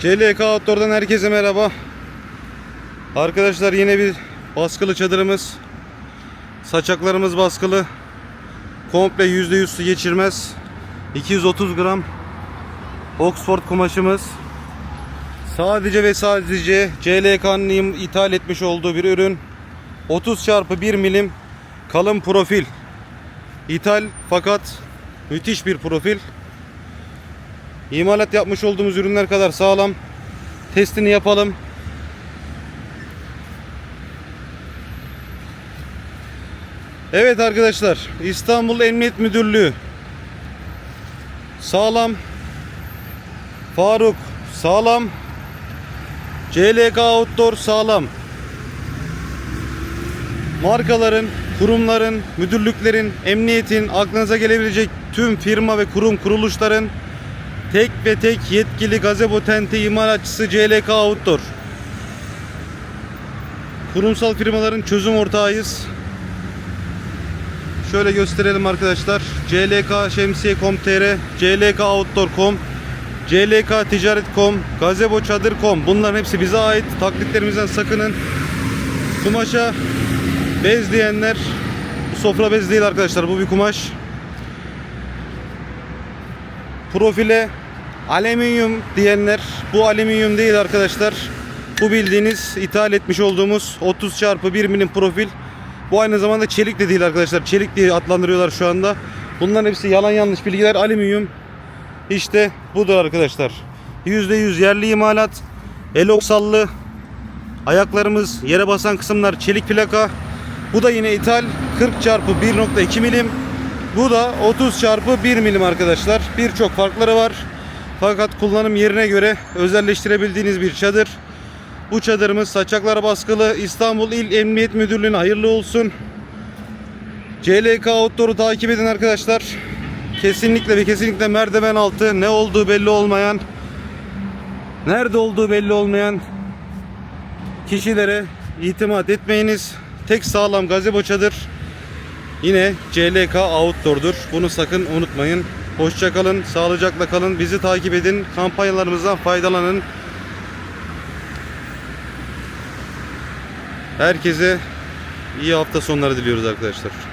CLK Outdoor'dan herkese merhaba. Arkadaşlar yine bir baskılı çadırımız. Saçaklarımız baskılı. Komple %100 su geçirmez. 230 gram Oxford kumaşımız. Sadece ve sadece CLK'nın ithal etmiş olduğu bir ürün. 30 çarpı 1 milim kalın profil. İthal fakat müthiş bir profil. İmalat yapmış olduğumuz ürünler kadar sağlam. Testini yapalım. Evet arkadaşlar, İstanbul Emniyet Müdürlüğü sağlam. Faruk sağlam. CLK Outdoor sağlam. Markaların, kurumların, müdürlüklerin, emniyetin, aklınıza gelebilecek tüm firma ve kurum kuruluşların tek ve tek yetkili gazebo tenti imalatçısı CLK Outdoor. Kurumsal firmaların çözüm ortağıyız. Şöyle gösterelim arkadaşlar. CLK Şemsiye.com.tr, CLK Outdoor.com, CLK Ticaret.com, Gazebo Çadır.com bunların hepsi bize ait. Taklitlerimizden sakının. Kumaşa bez diyenler bu sofra bez değil arkadaşlar. Bu bir kumaş. Profile alüminyum diyenler bu alüminyum değil arkadaşlar. Bu bildiğiniz ithal etmiş olduğumuz 30 çarpı 1 milim profil. Bu aynı zamanda çelik de değil arkadaşlar. Çelik diye adlandırıyorlar şu anda. Bunların hepsi yalan yanlış bilgiler. Alüminyum işte budur arkadaşlar. %100 yerli imalat. Eloksallı. Ayaklarımız yere basan kısımlar çelik plaka. Bu da yine ithal 40 çarpı 1.2 milim. Bu da 30 çarpı 1 milim arkadaşlar. Birçok farkları var. Fakat kullanım yerine göre özelleştirebildiğiniz bir çadır. Bu çadırımız saçaklara baskılı. İstanbul İl Emniyet Müdürlüğü'ne hayırlı olsun. CLK Outdoor'u takip edin arkadaşlar. Kesinlikle ve kesinlikle merdiven altı ne olduğu belli olmayan nerede olduğu belli olmayan kişilere itimat etmeyiniz. Tek sağlam gazebo çadır yine CLK Outdoor'dur. Bunu sakın unutmayın. Hoşça kalın, sağlıcakla kalın. Bizi takip edin. Kampanyalarımızdan faydalanın. Herkese iyi hafta sonları diliyoruz arkadaşlar.